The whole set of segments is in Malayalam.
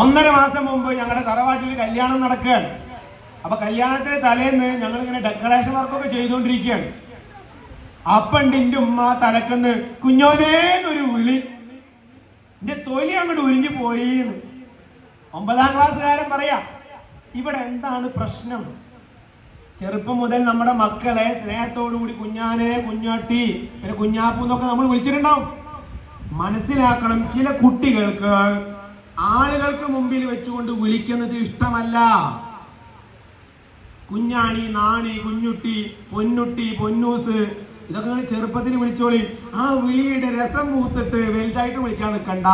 ഒന്നര മാസം മുമ്പ് ഞങ്ങളുടെ തറവാട്ടിൽ കല്യാണം നടക്കുകയാണ്. അപ്പൊ കല്യാണത്തിന് തലേന്ന് ഞങ്ങൾ ഇങ്ങനെ ഡെക്കറേഷൻ വർക്കൊക്കെ ചെയ്തുകൊണ്ടിരിക്കുകയാണ്. അപ്പണ്ട് എന്റെ ഉമ്മ തലക്കെന്ന് കുഞ്ഞോനേന്നൊരു വിളി. എന്റെ തൊലി അങ്ങോട്ട് ഉരിഞ്ഞു പോയി ഒമ്പതാം ക്ലാസ്സുകാരൻ പറയാ ഇവിടെ എന്താണ് പ്രശ്നം? ചെറുപ്പം മുതൽ നമ്മുടെ മക്കളെ സ്നേഹത്തോടു കൂടി കുഞ്ഞാനെ കുഞ്ഞാട്ടി പിന്നെ കുഞ്ഞാപ്പു നമ്മൾ വിളിച്ചിട്ടുണ്ടാവും. മനസ്സിലാക്കണം ചില കുട്ടികൾക്ക് ആളുകൾക്ക് മുമ്പിൽ വെച്ചുകൊണ്ട് വിളിക്കുന്നത് ഇഷ്ടമല്ല. കുഞ്ഞാണി നാണി കുഞ്ഞുട്ടി പൊന്നുട്ടി പൊന്നൂസ് ഇതൊക്കെ നിങ്ങൾ ചെറുപ്പത്തിൽ വിളിച്ചോളി. ആ വിളിയുടെ രസം മൂത്തിട്ട് വലുതായിട്ട് വിളിക്കാൻ നിൽക്കണ്ട.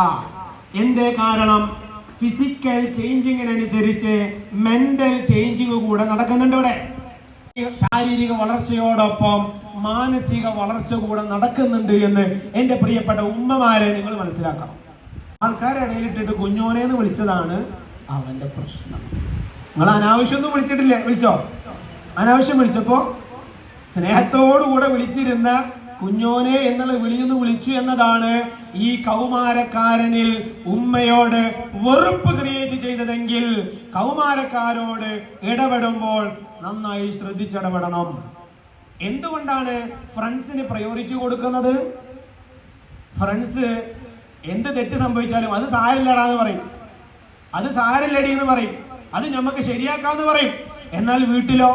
എന്തേ കാരണം? ഫിസിക്കൽ ചേഞ്ചിങ്ങിനനുസരിച്ച് മെന്റൽ ചേഞ്ചിങ് കൂടെ നടക്കുന്നുണ്ട് ഇവിടെ. ശാരീരിക വളർച്ചയോടൊപ്പം മാനസിക വളർച്ച കൂടെ നടക്കുന്നുണ്ട് എന്ന് എന്റെ പ്രിയപ്പെട്ട ഉമ്മമാരെ നിങ്ങൾ മനസ്സിലാക്കണം. ആൾക്കാരെ ഇടയിലിട്ടിട്ട് കുഞ്ഞോനെന്ന് വിളിച്ചതാണ് അവന്റെ പ്രശ്നം. നിങ്ങൾ അനാവശ്യം ഒന്നും വിളിച്ചിട്ടില്ലേ? വിളിച്ചോ? അനാവശ്യം വിളിച്ചപ്പോ സ്നേഹത്തോടു കൂടെ വിളിച്ചിരുന്ന കുഞ്ഞോനെ എന്നുള്ള വിളിയൊന്ന് വിളിച്ചു എന്നതാണ് ഈ കൗമാരക്കാരനിൽ ഉമ്മയോട് വെറുപ്പ് ക്രിയേറ്റ് ചെയ്തതെങ്കിൽ കൗമാരക്കാരോട് ഇടപെടുമ്പോൾ നന്നായി ശ്രദ്ധിച്ചിടപെടണം. എന്തുകൊണ്ടാണ് ഫ്രണ്ട്സിന് പ്രയോറിറ്റി കൊടുക്കുന്നത്? ഫ്രണ്ട്സ് എന്ത് തെറ്റ് സംഭവിച്ചാലും അത് സാരില്ലടാ എന്ന് പറയും. അത് സാരില്ലടി എന്ന് പറയും. അത് നമുക്ക് ശരിയാക്കാന്ന് പറയും. എന്നാൽ വീട്ടിലോ?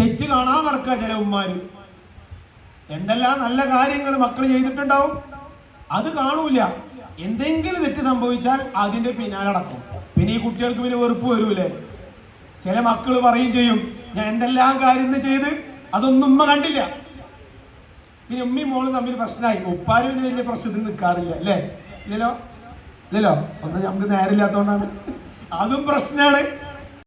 തെറ്റ് കാണാൻ നടക്കുക ചില ഉമ്മാര്. എന്തെല്ലാം നല്ല കാര്യങ്ങൾ മക്കൾ ചെയ്തിട്ടുണ്ടാവും? അത് കാണൂല. എന്തെങ്കിലും തെറ്റ് സംഭവിച്ചാൽ അതിന്റെ പിന്നാലെ നടക്കും. പിന്നെ ഈ കുട്ടികൾക്ക് പിന്നെ വെറുപ്പ് വരൂലേ? ചില മക്കൾ പറയും ചെയ്യും ഞാൻ എന്തെല്ലാം കാര്യം ചെയ്ത് അതൊന്നും ഉമ്മ കണ്ടില്ല. പിന്നെ ഉമ്മയും മോളും തമ്മിൽ പ്രശ്നമായി ഉപ്പാരും ഇതിന് വലിയ പ്രശ്നത്തിൽ നിൽക്കാറില്ല അല്ലേ? ഇല്ലല്ലോ? ഇല്ലല്ലോ? ഒന്ന് നമുക്ക് നേരില്ലാത്തതുകൊണ്ടാണ്. അതും പ്രശ്നമാണ്.